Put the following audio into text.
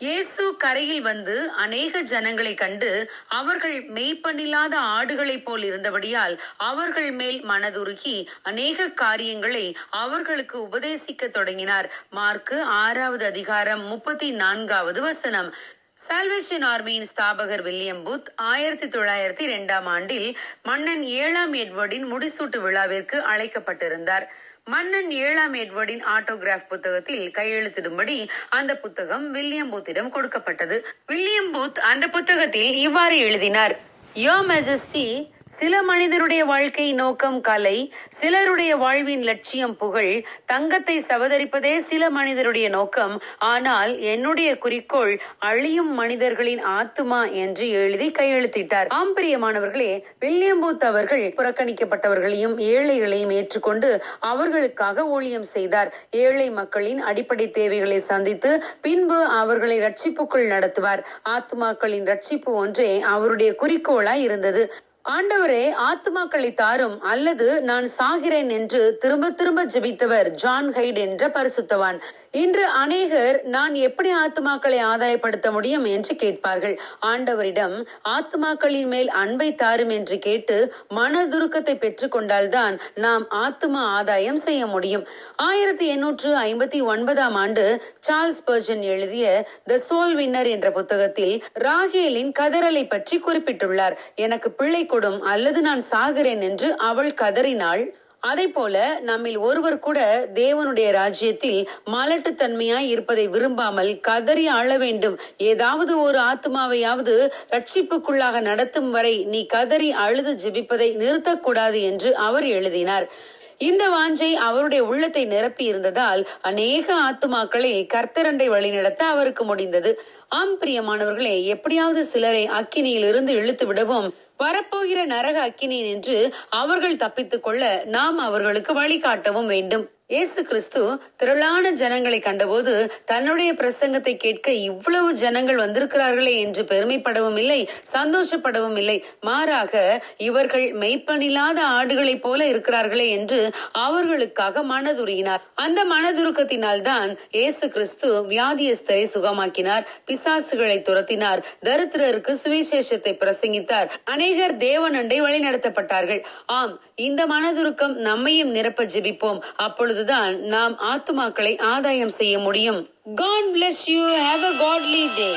இயேசு கரையில் வந்து அநேக ஜனங்களை கண்டு அவர்கள் மெய்ப்பண்ணில்லாத ஆடுகளைப் போல் இருந்தபடியால் அவர்கள் மேல் மனதுருகி அநேக காரியங்களை அவர்களுக்கு உபதேசிக்க தொடங்கினார். மார்க்கு ஆறாவது அதிகாரம் முப்பத்தி நான்காவது வசனம். சால்வேஷன் ஆர்மியின் ஸ்தாபகர் வில்லியம் புத் ஆயிரத்தி தொள்ளாயிரத்தி இரண்டாம் ஆண்டில் மன்னன் ஏழாம் எட்வர்டின் முடிசூட்டு விழாவிற்கு அழைக்கப்பட்டிருந்தார். மன்னன் ஏழாம் எட்வர்டின் ஆட்டோகிராஃப் புத்தகத்தில் கையெழுத்திடும்படி அந்த புத்தகம் வில்லியம் பூத்திடம் கொடுக்கப்பட்டது. வில்லியம் பூத் அந்த புத்தகத்தில் இவ்வாறு எழுதினார். யோ மெஜஸ்டி சில மனிதருடைய வாழ்க்கை நோக்கம் கலை சிலருடைய வாழ்வின் லட்சியம் புகழ் தங்கத்தை சவதரிப்பதே சில மனிதருடைய நோக்கம். ஆனால் என்னுடைய குறிக்கோள் அழியும் மனிதர்களின் ஆத்துமா என்று எழுதி கையெழுத்திட்டார். ஆம் பிரியமானவர்களே வில்லியம் பூத் அவர்கள் புறக்கணிக்கப்பட்டவர்களையும் ஏழைகளையும் ஏற்றுக்கொண்டு அவர்களுக்காக ஊழியம் செய்தார். ஏழை மக்களின் அடிப்படை தேவைகளை சந்தித்து பின்பு அவர்களை ரட்சிப்புக்குள் நடத்துவார். ஆத்துமாக்களின் ரட்சிப்பு ஒன்றே அவருடைய குறிக்கோளாய் இருந்தது. ஆண்டவரே ஆத்மாக்களை தாரும் அல்லது நான் சாகிறேன் என்று திரும்ப திரும்ப ஜெபித்தவர் ஜான் ஹைட் என்ற பரிசுத்தவான். இன்று அநேகர் நான் எப்படி ஆத்துமாக்களை ஆதாயப்படுத்த முடியும் என்று கேட்பார்கள். ஆண்டவரிடம் ஆத்மாக்களின் மேல் அன்பை தாரும் என்று கேட்டு மனதுருக்கத்தை பெற்றுக்கொண்டால்தான் நாம் ஆத்மா ஆதாயம் செய்ய முடியும். ஆயிரத்தி எண்ணூற்று ஐம்பத்தி ஒன்பதாம் ஆண்டு சார்ல்ஸ் பர்ஜன் எழுதிய த சோல் வின்னர் என்ற புத்தகத்தில் ராகேலின் கதறலை பற்றி குறிப்பிட்டுள்ளார். எனக்கு பிள்ளை கொடும் அல்லது நான் சாகிறேன் என்று அவள் கதறினாள். அதை போல நம்மில் ஒருவர் கூட தேவனுடைய ராஜ்யத்தில் மலட்டுத்தன்மையாய் இருப்பதை விரும்பாமல் கதறி ஆள வேண்டும். ஏதாவது ஒரு ஆத்மாவையாவது ரட்சிப்புக்குள்ளாக நடத்தும் வரை நீ கதறி அழுது ஜெபிப்பதை நிறுத்தக்கூடாது என்று அவர் எழுதினார். இந்த வாஞ்சை அவருடைய உள்ளத்தை நிரப்பி இருந்ததால் அநேக ஆத்துமாக்களை கர்த்தரண்டை வழிநடத்த அவருக்கு முடிந்தது. ஆம் பிரியமானவர்களே எப்படியாவது சிலரை அக்கினியில் இருந்து இழுத்து விடவும் வரப்போகிற நரக அக்கினி என்று அவர்கள் தப்பித்துக் கொள்ள நாம் அவர்களுக்கு வழிகாட்டவும் வேண்டும். இயேசு கிறிஸ்து திரளான ஜனங்களை கண்டபோது தன்னுடைய பிரசங்கத்தை கேட்க இவ்வளவு ஜனங்கள் வந்திருக்கிறார்களே என்று பெருமைப்படவும் இல்லை சந்தோஷப்படவும் இல்லை. மாறாக இவர்கள் மெய்ப்பனில்லாத ஆடுகளைப் போல இருக்கிறார்களே என்று அவர்களுக்காக மனதுருகினார். அந்த மனதுருக்கத்தினால் தான் இயேசு கிறிஸ்து வியாதியஸ்தரை சுகமாக்கினார் பிசாசுகளை துரத்தினார் தரித்திரருக்கு சுவிசேஷத்தை பிரசங்கித்தார். அநேகர் தேவனண்டை வழிநடத்தப்பட்டார்கள் ஆம் இந்த மனதுருக்கம் நம்மையும் நிரப்ப ஜெபிப்போம். அப்பொழுதுதான் நாம் ஆத்துமாக்களை ஆதாயம் செய்ய முடியும். God bless you have a godly day